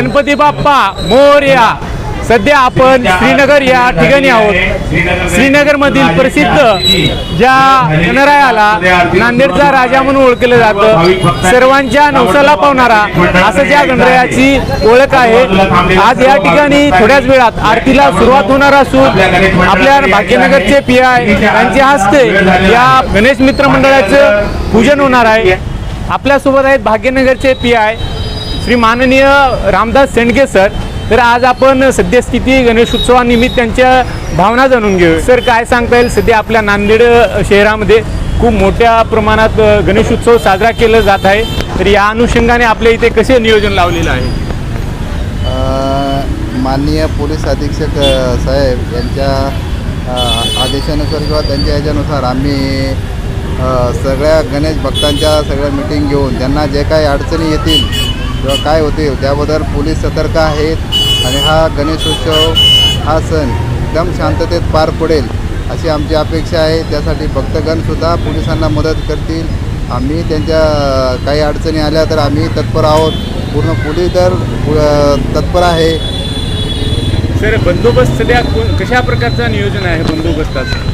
गणपती बाप्पा मोरया. सध्या आपण श्रीनगर या ठिकाणी आहोत. श्रीनगर मधील प्रसिद्ध ज्या गणरायाला नांदेडचा राजा म्हणून ओळखलं जातं सर्वांच्या नवसाला पावणारा असं ज्या गणरायाची ओळख आहे आज या ठिकाणी थोड्याच वेळात आरतीला सुरुवात होणार असून आपल्या भाग्यनगरचे पी आय यांच्या हस्ते या गणेश मित्र मंडळाचं पूजन होणार आहे. आपल्यासोबत आहेत भाग्यनगरचे पी आय श्री माननीय रामदास सेंडगे सर तर आज आपण सद्यस्थिती गणेशोत्सवानिमित्त त्यांच्या भावना जाणून घेऊ सर काय सांगता येईल? सध्या आपल्या नांदेड शहरामध्ये खूप मोठ्या प्रमाणात गणेशोत्सव साजरा केला जात आहे. तर या अनुषंगाने आपल्या इथे कसे नियोजन लावलेलं आहे? माननीय पोलीस अधीक्षक साहेब यांच्या आदेशानुसार किंवा त्यांच्या याच्यानुसार आम्ही सगळ्या गणेश भक्तांच्या सगळ्या मिटिंग घेऊन त्यांना जे काही अडचणी येतील किंवा काय होतील त्याबद्दल पोलीस सतर्क आहेत आणि हा गणेशोत्सव हा सण एकदम शांततेत पार पडेल अशी आमची अपेक्षा आहे. त्यासाठी भक्तगणसुद्धा पोलिसांना मदत करतील. आम्ही त्यांच्या काही अडचणी आल्या तर आम्ही तत्पर आहोत. पूर्ण पोलीस दल तत्पर आहे. सर बंदोबस्त सध्या कशा प्रकारचं नियोजन आहे बंदोबस्ताचं?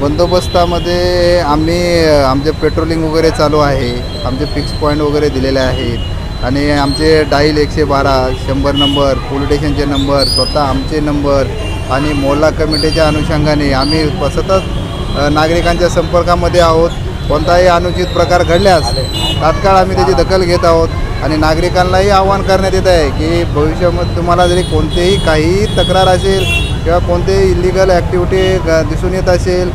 बंदोबस्तामध्ये आम्ही आमचे पेट्रोलिंग वगैरे चालू आहे. आमचे फिक्स पॉईंट वगैरे दिलेले आहेत. आणि आमचे डाईल एकशे बारा शंभर नंबर पोलीस स्टेशनचे नंबर स्वतः आमचे नंबर आणि मोहल्ला कमिटीच्या अनुषंगाने आम्ही सतत नागरिकांच्या संपर्कामध्ये आहोत. कोणताही अनुचित प्रकार घडल्यास तात्काळ आम्ही त्याची दखल घेत आहोत आणि नागरिकांनाही आव्हान करण्यात येत आहे की भविष्यामध्ये तुम्हाला जरी कोणतेही काहीही तक्रार असेल किंवा कोणतेही इलिगल ॲक्टिव्हिटी दिसून येत असेल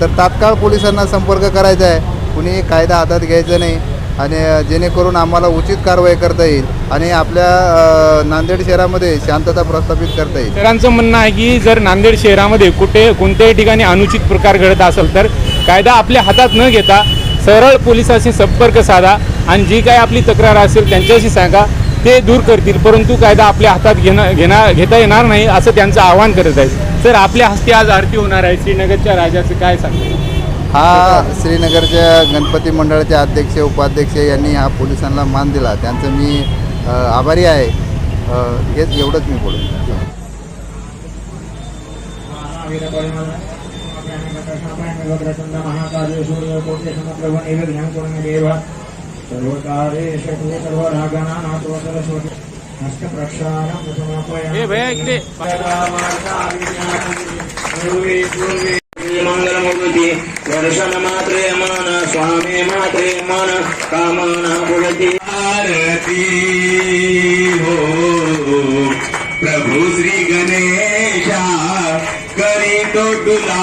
तर तात्काळ पोलिसांना संपर्क करायचा आहे. कुणी कायदा हातात घ्यायचा नाही. आणि जेणेकरून आम्हाला उचित कारवाई करता येईल आणि आपल्या नांदेड शहरामध्ये शांतता प्रस्थापित करता येईल. सरांचं म्हणणं आहे की जर नांदेड शहरामध्ये कुठे कोणत्याही ठिकाणी अनुचित प्रकार घडत असेल तर कायदा आपल्या हातात न घेता सरळ पोलिसांशी संपर्क साधा आणि जी काही आपली तक्रार असेल त्यांच्याशी सांगा ते दूर करतील. परंतु कायदा आपल्या हातात घेणं घेणार घेता येणार नाही असं त्यांचं आवाहन करत आहे सर आपल्या हस्ते आज आरती होणार आहे. श्रीनगरच्या राजाचं काय सांगतो हा. श्रीनगरच्या गणपती मंडळाचे अध्यक्ष उपाध्यक्ष यांनी हा पोलिसांना मान दिला. त्यांचं मी आभारी आहे. हेच एवढंच मी बोलू. हे भैया इकडे. मंगलमूर्ती दर्शन मात्रे मन स्वामी मात्रे मन कामना पुरती आरती हो प्रभू श्री गणेशा करीतो तुला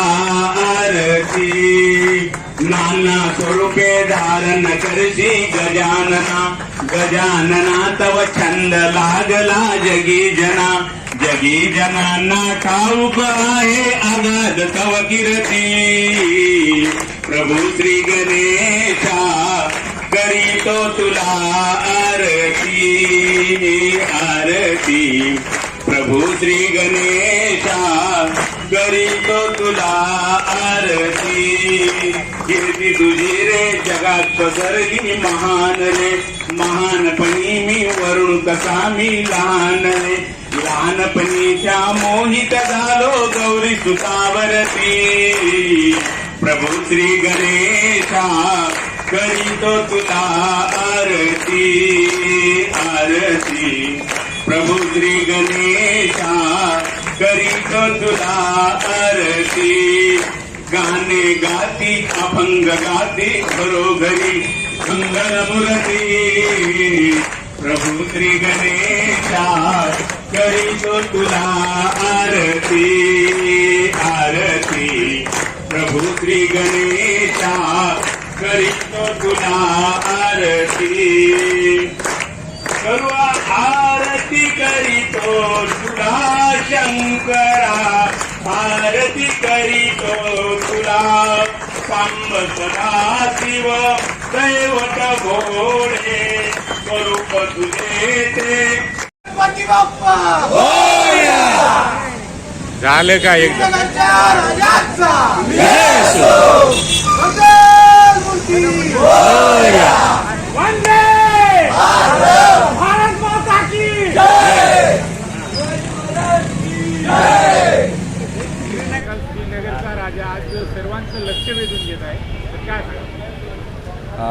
आरती। नाना स्वरूपे धारण करशी गजानना गजानना तव छंद लागला जगी जना। जगी जनांना ठाऊक आहे आगाध तव कीर्ती? प्रभू श्री गणेशा करीतो तुला आरती आरती। प्रभू श्री गणेशा करीतो तुला आरती। कीर्ती तुझी रे जगात पसरली महान रे। महानपणी मी वरुण कसा मी लहान रे। लहानपणीच्या मोहित झालो गौरी सुतावरती. प्रभू श्री गणेशा करीतो तुला आरती आरती. प्रभू श्री गणेशा करीतो तुला आरती. गाणे गाती अभंग गाती घरोघरी मंगल मुरती प्रभू श्री गणेशा करीतो तुला आरती आरती. प्रभू श्री गणेशा करीतो तुला आरती. सर्व आरती करीतो तुला शंकरा आरती करीतो तुला सांब सदा शिव दैवत भोळे. झालं का एकदा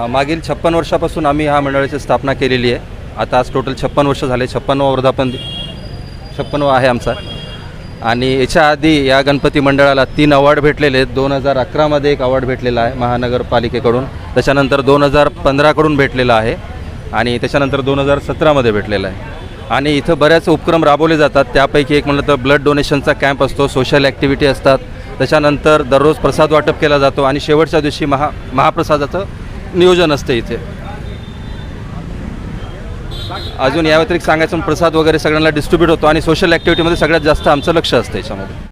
मागील छप्पन वर्षापासून आम्ही ह्या मंडळाची स्थापना केलेली आहे. आता आज टोटल छप्पन वर्ष झाले छप्पनवा वर्धापन छप्पनवा आहे आमचा. आणि याच्या आधी या गणपती मंडळाला तीन अवॉर्ड भेटलेले आहेत. दोन हजार अकरामध्ये एक अवॉर्ड भेटलेला आहे महानगरपालिकेकडून. त्याच्यानंतर दोन हजार पंधराकडून भेटलेला आहे आणि त्याच्यानंतर दोन हजार सतरामध्ये भेटलेला आहे. आणि इथं बऱ्याच उपक्रम राबवले जातात. त्यापैकी एक म्हणलं तर ब्लड डोनेशनचा कॅम्प असतो सोशल ॲक्टिव्हिटी असतात. त्याच्यानंतर दररोज प्रसाद वाटप केला जातो आणि शेवटच्या दिवशी महा महाप्रसादाचं नियोजन असतं इथे. अजून या व्यतिरिक्त सांगायचं प्रसाद वगैरे सगळ्यांना डिस्ट्रीब्यूट होतो आणि सोशल ॲक्टिव्हिटीमध्ये सगळ्यात जास्त आमचं लक्ष असतं याच्यामध्ये.